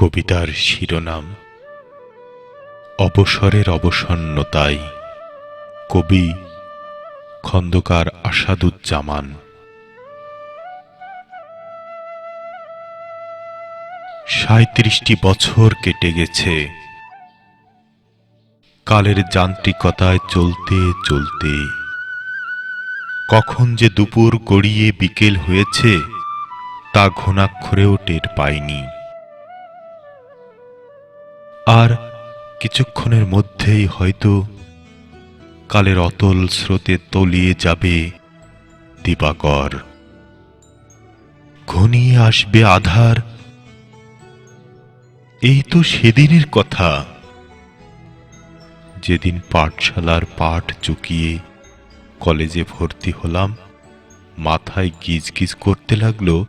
কবিতার শিরোনাম, অবসরের অবসন্নতাই। কবি খন্দকার আসাদুজ্জামান। সাঁত্রিশটি বছর কেটে গেছে। কালের যান্ত্রিকতায় চলতে চলতে। কখন যে দুপুর গড়িয়ে বিকেল হয়েছে, তা ঘনাক্ষরেও টের পাইনি। আর কিছুক্ষণের মধ্যেই হয়তো কালের অতল স্রোতে তলিয়ে যাবে দিবাকর। ঘনিয়ে আসবে আধার। এই তো সেদিনের কথা। যেদিন পাঠশালার পাঠ চুকিয়ে কলেজে ভর্তি হলাম, মাথায় গিজ গিজ করতে লাগল,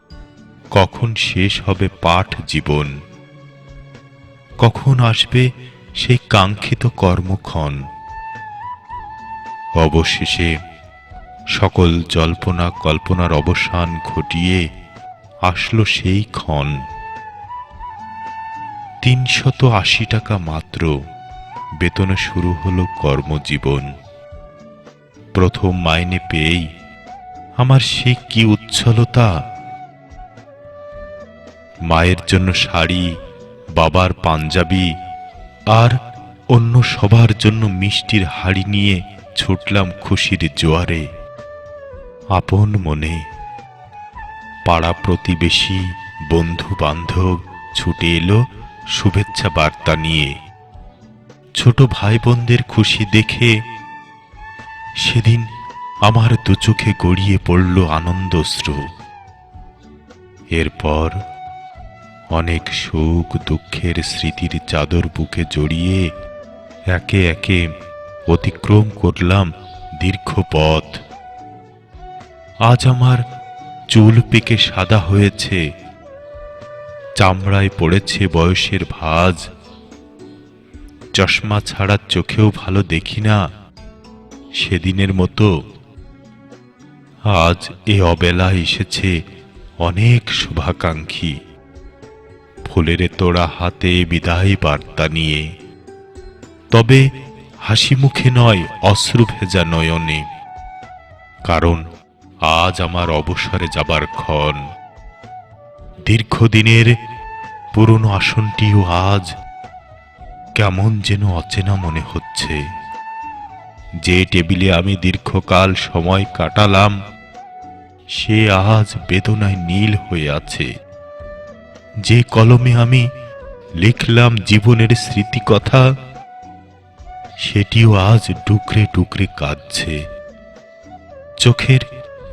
কখন শেষ হবে পাঠ জীবন। কখন আসবে সেই কাঙ্ক্ষিত কর্মক্ষণ? অবশেষে সকল জল্পনা কল্পনার অবসান ঘটিয়ে আসলো সেই ক্ষণ। তিনশত আশি টাকা মাত্র বেতনে শুরু হলো কর্মজীবন। প্রথম মাইনে পেয়েই আমার সে কি উচ্ছলতা? মায়ের জন্য শাড়ি বাবার পাঞ্জাবি আর অন্য সবার জন্য মিষ্টির হাড়ি নিয়ে ছুটলাম খুশির জোয়ারে। আপন মনে পাড়া প্রতিবেশী বন্ধু বান্ধব ছুটে এলো শুভেচ্ছা বার্তা নিয়ে। ছোট ভাই বোনদের খুশি দেখে সেদিন আমার দু চোখে গড়িয়ে পড়ল আনন্দশ্রু এরপর অনেক সুখ দুঃখের স্মৃতির চাদর বুকে জড়িয়ে একে একে অতিক্রম করলাম দীর্ঘ পথ। আজ আমার চুল পেকে সাদা হয়েছে, চামড়ায় পড়েছে বয়সের ভাঁজ। চশমা ছাড়া চোখেও ভালো দেখি না সেদিনের মতো। আজ এ অবেলা এসেছে অনেক শুভাকাঙ্ক্ষী। ফুলের তোড়া হাতে বিদায় বার্তা নিয়ে। তবে হাসি মুখে নয়, অশ্রু ভেজা নয়নে। কারণ আজ আমার অবসরে যাবার ক্ষণ। দীর্ঘদিনের পুরনো আসনটিও আজ কেমন যেন অচেনা মনে হচ্ছে। যে টেবিলে আমি দীর্ঘকাল সময় কাটালাম, সে আজ বেদনায় নীল হয়ে আছে। যে কলমে আমি লিখলাম জীবনের স্মৃতি কথা সেটিও আজ ডুকরে ডুকরে কাঁদছে। চোখের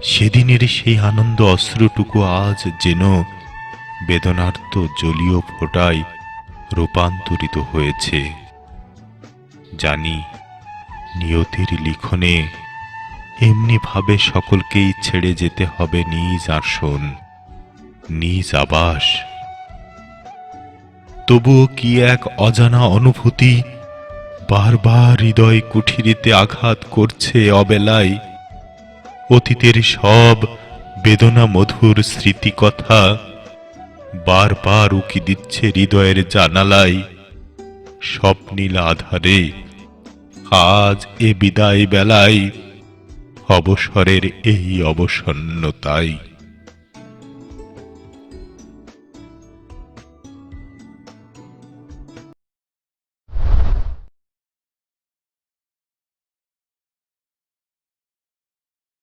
সেদিনের সেই আনন্দ অশ্রুটুকু আজ যেন বেদনার্ত জলীয় ফোটায় রূপান্তরিত হয়েছে। জানি নিয়তির লিখনে এমনি ভাবে সকলকেই ছেড়ে যেতে হবে নিজ আসন, নিজ আবাস। তবুও কি এক অজানা অনুভূতি? বারবার হৃদয় কুঠিরিতে আঘাত করছে অবেলায়। অতীতের সব বেদনা মধুর স্মৃতি কথা বারবার উকি দিচ্ছে হৃদয়ের জানালায়। স্বপ্নীল আধারে আজ এ বিদায় বেলায় অবসরের এই অবসন্নতায়।